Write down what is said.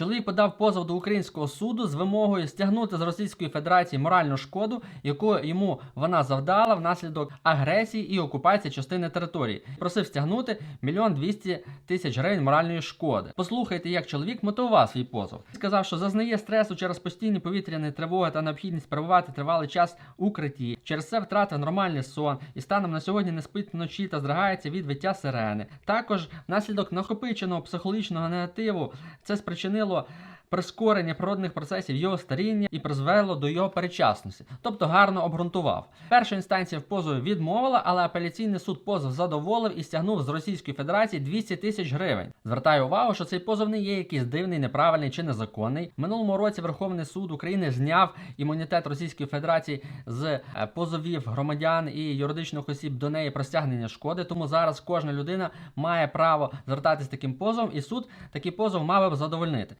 Чоловік подав позов до українського суду з вимогою стягнути з Російської Федерації моральну шкоду, яку йому вона завдала внаслідок агресії і окупації частини території. Просив стягнути мільйон двісті тисяч гривень моральної шкоди. Послухайте, як чоловік мотивував свій позов. Сказав, що зазнає стресу через постійні повітряні тривоги та необхідність перебувати тривалий час у укритті. Через це втратив нормальний сон і станом на сьогодні не спить вночі та здригається від виття сирени. Також внаслідок накопиченого психологічного негативу це спричинило. Прискорення природних процесів його старіння і призвело до його перечасності, тобто гарно обґрунтував. Перша інстанція в позові відмовила, але апеляційний суд позов задоволив і стягнув з Російської Федерації 200 тисяч гривень. Звертаю увагу, що цей позов не є якийсь дивний, неправильний чи незаконний. Минулому році Верховний суд України зняв імунітет Російської Федерації з е, позовів громадян і юридичних осіб до неї про стягнення шкоди. Тому зараз кожна людина має право звертатись таким позовом, і суд такий позов мав би задовольнити.